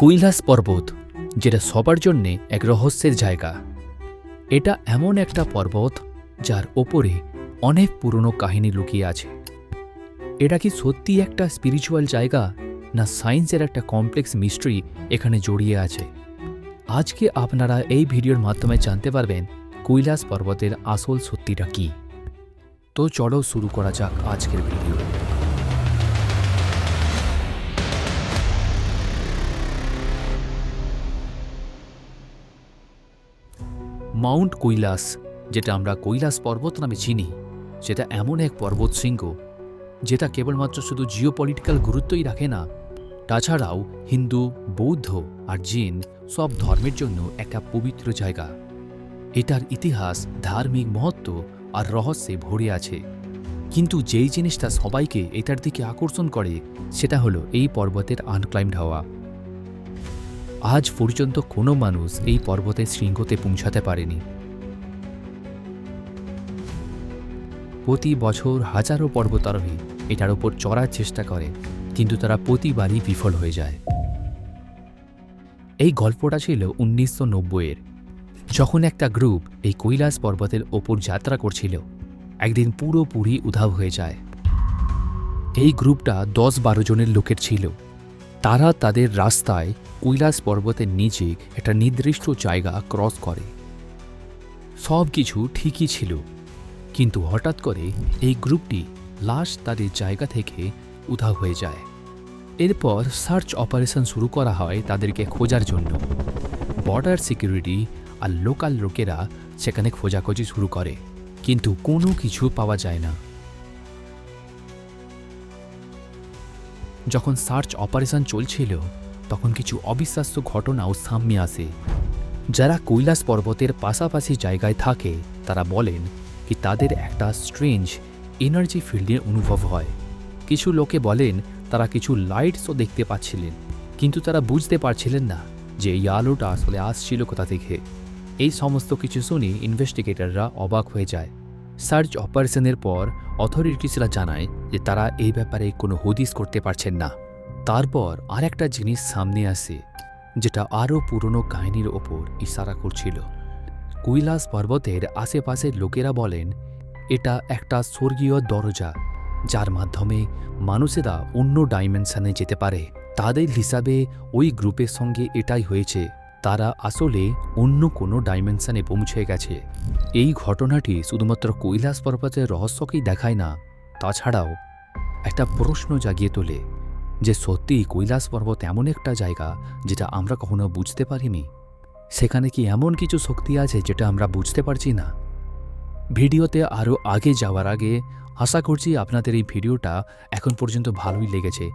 কৈলাস পর্বত, যেটা সবার জন্যে এক রহস্যের জায়গা। এটা এমন একটা পর্বত যার ওপরে অনেক পুরনো কাহিনী লুকিয়ে আছে। এটা কি সত্যি একটা স্পিরিচুয়াল জায়গা, না সায়েন্সের একটা কমপ্লেক্স মিস্ট্রি এখানে জড়িয়ে আছে? আজকে আপনারা এই ভিডিওর মাধ্যমে জানতে পারবেন কৈলাস পর্বতের আসল সত্যিটা কি। তো চলো শুরু করা যাক আজকের ভিডিও। মাউন্ট কৈলাস, যেটা আমরা কৈলাস পর্বত নামে চিনি, সেটা এমন এক পর্বত শৃঙ্গ, যেটা কেবলমাত্র শুধু জিওপলিটিক্যাল গুরুত্বই রাখে না, তাছাড়াও হিন্দু, বৌদ্ধ আর জৈন সব ধর্মের জন্য একটা পবিত্র জায়গা। এটার ইতিহাস, ধার্মিক মহত্ব আর রহস্যে ভরে আছে। কিন্তু যেই জিনিসটা সবাইকে এটার দিকে আকর্ষণ করে, সেটা হলো এই পর্বতের আনক্লাইমড হওয়া। আজ পর্যন্ত কোনো মানুষ এই পর্বতের শৃঙ্গতে পৌঁছাতে পারেনি। প্রতি বছর হাজারো পর্বতারোহী এটার ওপর চড়ার চেষ্টা করে, কিন্তু তারা প্রতিবারই বিফল হয়ে যায়। এই গল্পটা ছিল উনিশশো নব্বইয়ের। যখন একটা গ্রুপ এই কৈলাস পর্বতের ওপর যাত্রা করছিল, একদিন পুরোপুরি উধাও হয়ে যায়। এই গ্রুপটা দশ বারো জনের লোকের ছিল। তারা তাদের রাস্তায় কৈলাস পর্বতের নিচে একটা নির্দিষ্ট জায়গা ক্রস করে। সব কিছু ঠিকই ছিল। কিন্তু হঠাৎ করে এই গ্রুপটি লাশ তাদের জায়গা থেকে উধা হয়ে যায়। এরপর সার্চ অপারেশন শুরু করা হয় তাদেরকে খোঁজার জন্য। বর্ডার সিকিউরিটি আর লোকাল লোকেরা সেখানে খোঁজাখোঁজি শুরু করে। কিন্তু কোনো কিছু পাওয়া যায় না। যখন সার্চ অপারেশন চলছিল, তখন কিছু অবিশ্বাস্য ঘটনাও সামনে আসে। যারা কৈলাস পর্বতের পাশাপাশি জায়গায় থাকে, তারা বলেন কি তাদের একটা স্ট্রেঞ্জ এনার্জি ফিল্ডের অনুভব হয়। কিছু লোকে বলেন তারা কিছু লাইটসও দেখতে পাচ্ছিলেন, কিন্তু তারা বুঝতে পারছিলেন না যে এই আলোটা আসলে আসছিল কোথা থেকে। এই সমস্ত কিছু শুনে ইনভেস্টিগেটররা অবাক হয়ে যায়। সার্চ অপারেশনের পর অথরিটিসরা জানায় যে তারা এই ব্যাপারে কোনো হদিস করতে পারছেন না। তারপর আর একটা জিনিস সামনে আসে, যেটা আরও পুরনো কাহিনীর ওপর ইশারা করছিল। কৈলাস পর্বতের আশেপাশের লোকেরা বলেন, এটা একটা স্বর্গীয় দরজা, যার মাধ্যমে মানুষেরা অন্য ডাইমেনশনে যেতে পারে। তাদের হিসাবে ওই গ্রুপের সঙ্গে এটাই হয়েছে। তারা আসলে অন্য কোনো ডাইমেনশনে পৌঁছে গেছে। এই ঘটনাটি শুধুমাত্র কৈলাস পর্বতের রহস্যকেই দেখায় না, তাছাড়াও একটা প্রশ্ন জাগিয়ে তোলে যে সত্যিই কৈলাস পর্বত এমন একটা জায়গা যেটা আমরা কখনো বুঝতে পারিনি? সেখানে কি এমন কিছু শক্তি আছে যেটা আমরা বুঝতে পারছি না? ভিডিওতে আরও আগে যাওয়ার আগে আশা করছি আপনাদের এই ভিডিওটা এখন পর্যন্ত ভালোই লেগেছে।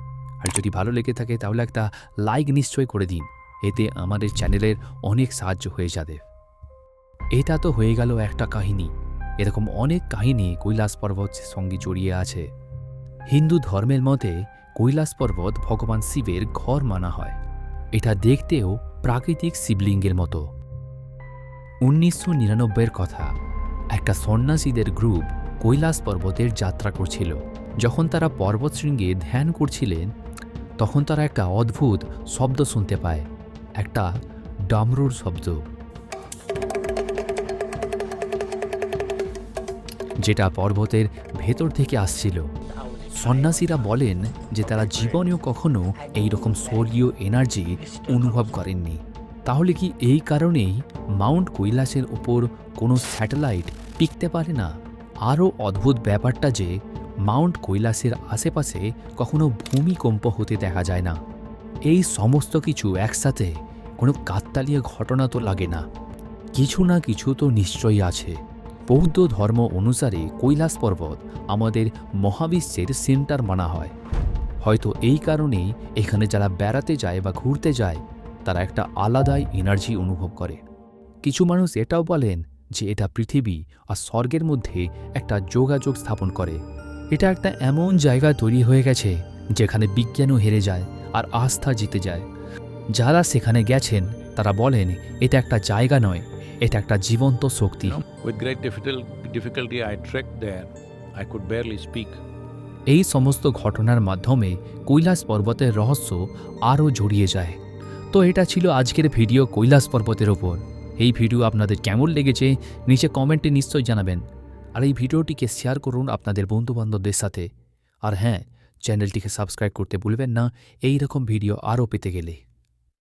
আর যদি ভালো লেগে থাকে তাহলে একটা লাইক নিশ্চয় করে দিন। এতে আমাদের চ্যানেলের অনেক সাহায্য হয়ে যাবে। এটা তো হয়ে গেল একটা কাহিনী। এরকম অনেক কাহিনী কৈলাস পর্বতের সঙ্গে জড়িয়ে আছে। হিন্দু ধর্মের মতে কৈলাস পর্বত ভগবান শিবের ঘর মানা হয়। এটা দেখতেও প্রাকৃতিক শিবলিঙ্গের মতো। উনিশশো নিরানব্বইয়ের কথা, একটা সন্ন্যাসীদের গ্রুপ কৈলাস পর্বতের যাত্রা করছিল। যখন তারা পর্বতশৃঙ্গে ধ্যান করছিলেন, তখন তারা একটা অদ্ভুত শব্দ শুনতে পায়। একটা ডামরুর শব্দ। যেটা পর্বতের ভেতর থেকে আসছিল। সন্ন্যাসীরা বলেন যে তারা জীবনেও কখনো এই রকম এনার্জি অনুভব করেননি। তাহলে কি এই কারণেই মাউন্ট কৈলাসের ওপর কোনো স্যাটেলাইট টিকতে পারে না? আরও অদ্ভুত ব্যাপারটা যে মাউন্ট কৈলাসের আশেপাশে কখনো ভূমিকম্প হতে দেখা যায় না। এই সমস্ত কিছু একসাথে কোনো কাকতালীয় ঘটনা তো লাগে না। কিছু না কিছু তো নিশ্চয়ই আছে। বৌদ্ধ ধর্ম অনুসারে কৈলাস পর্বত আমাদের মহাবিশ্বের সেন্টার মানা হয়। হয়তো এই কারণেই এখানে যারা বেড়াতে যায় বা ঘুরতে যায়, তারা একটা আলাদাই এনার্জি অনুভব করে। কিছু মানুষ এটাও বলেন যে এটা পৃথিবী আর স্বর্গের মধ্যে একটা যোগাযোগ স্থাপন করে। এটা একটা এমন জায়গা তৈরি হয়ে গেছে যেখানে বিজ্ঞানও হেরে যায় আর আস্থা জিতে যায়। যারা সেখানে গেছেন তারা বলেন এটা একটা জায়গা নয় এটা একটা জীবন্ত শক্তি. এই সমস্ত ঘটনার মাধ্যমে কৈলাস পর্বতের রহস্য আরও জড়িয়ে যায়। তো এটা ছিল আজকের ভিডিও কৈলাস পর্বতের ওপর। এই ভিডিও আপনাদের কেমন লেগেছে নিচে কমেন্টে নিশ্চয়ই জানাবেন। আর এই ভিডিওটিকে শেয়ার করুন আপনাদের বন্ধুবান্ধবদের সাথে। আর হ্যাঁ চ্যানেলটিকে সাবস্ক্রাইব করতে ভুলবেন না এই রকম ভিডিও আরও পেতে গেলে।